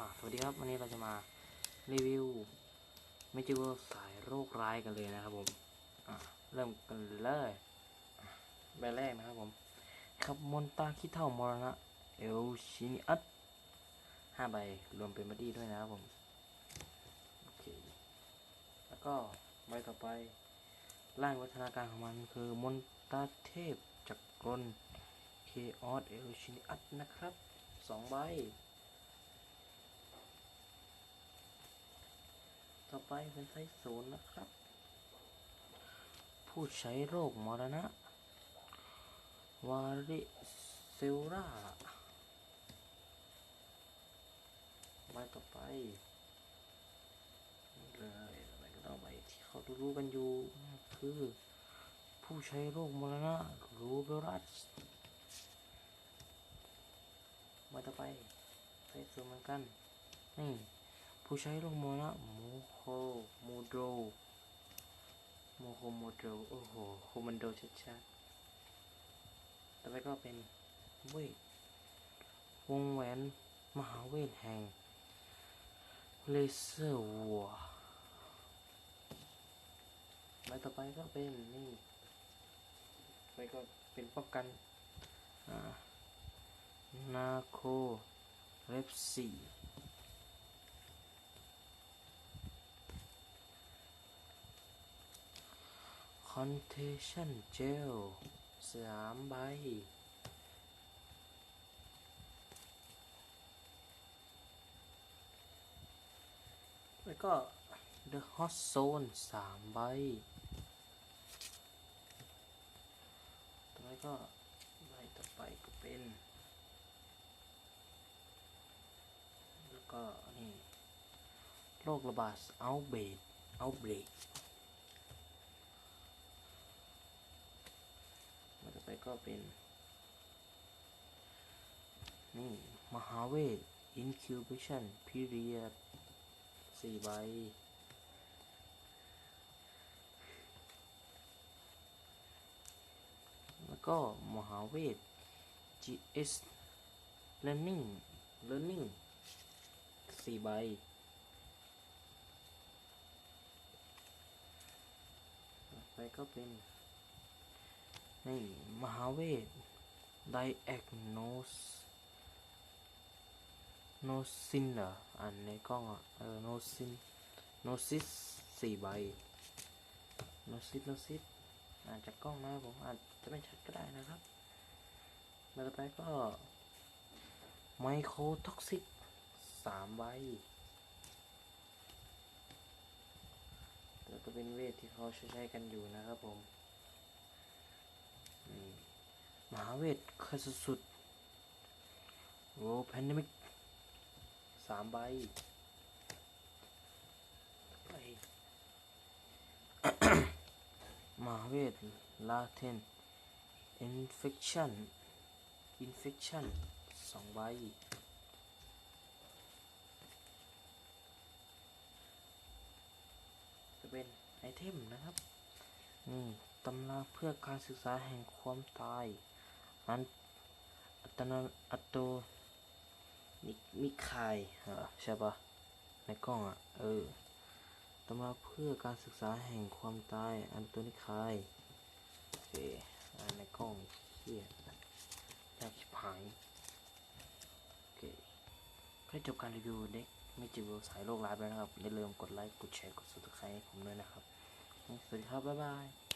อ่าสวัสดีครับ วันนี้เราจะมารีวิวเมจิเวอสายโรคร้ายกันเลยนะครับผมอ่าเริ่มกันเลยใบแรกนะครับผมครับมอนตาคิเท่ามรณะเอลชินิอัตห้าใบรวมเป็นบัดดี้ด้วยนะครับผมโอเคแล้วก็ใบต่อไปร่างวัฒนาการของมันคือมอนตาเทพจักรนเคออสเอลชินิอัตนะครับสองใบ ต่อ ไปเป็นไซส์ศูนย์นะครับ ผู้ใช้โรคมรณะ วาริเซลราใบต่อไปเลยอะไรก็ต้องไปที่เขารู้กันอยู่คือ ผู้ใช้โรคมรณะรูเบรัสใบต่อไปไซส์ศูนย์เหมือนกันนี่ผู้ใช้ลงโมนะม โคโมโดโมโคโมโดโอ้โหโคมันโดชัดๆ ต่อไปก็เป็นเวทวงแหวนมหาเวทแห่งเลเซอร์วัวใบต่อไปก็เป็นนี่ไปก็เป็นป้องกันนาโคเรปซี อนเทชั่นเจลสามใบ แล้วก็ The Hot Zone สามใบ ต่อไปก็ใบต่อไปก็เป็น แล้วก็นี่โรคระบาดเอาเบดเอาเบรก ก็เป็น นี่ มหาเวท incubation period สี่ใบ แล้วก็มหาเวท GS learning learning สี่ใบไปก็เป็น นี่มหาเวท diagnose โนซินเหรออ่านในกล้องอะเออโนซินโนซิสสี่ใบโนซิสโนซิสอ่านจากกล้องนะผมอาจจะไม่ชัดก็ได้นะครับแล้วต่อไปก็ไมโครท็อกซิกสามใบแล้วก็เป็นเวทที่เขาใช้ใช้กันอยู่นะครับผม หมหาเวทคือสุดๆโรแพนดมิกสามใบไปมหาเวทลาเทนอินเฟคชั่นอินเฟคชั่นสองใบจะเป็นไอเทมนะครับนี่ ตำราเพื่อการศึกษาแห่งความตาย อันอัตโนอัตโตมิมิคายเหรอใช่ปะในกล้องอะ เออตำราเพื่อการศึกษาแห่งความตาย อันตโตนิคายโอเคในกล้องเฮียยากชิบหายโอเคก็จบการรีวิวเด็กไม่จิวสายโลกร้ายไปนะครับอย่าลืมกดไลค์ กดแชร์ กด subscribe ให้ผมด้วยนะครับ สวัสดีครับ บ๊ายบาย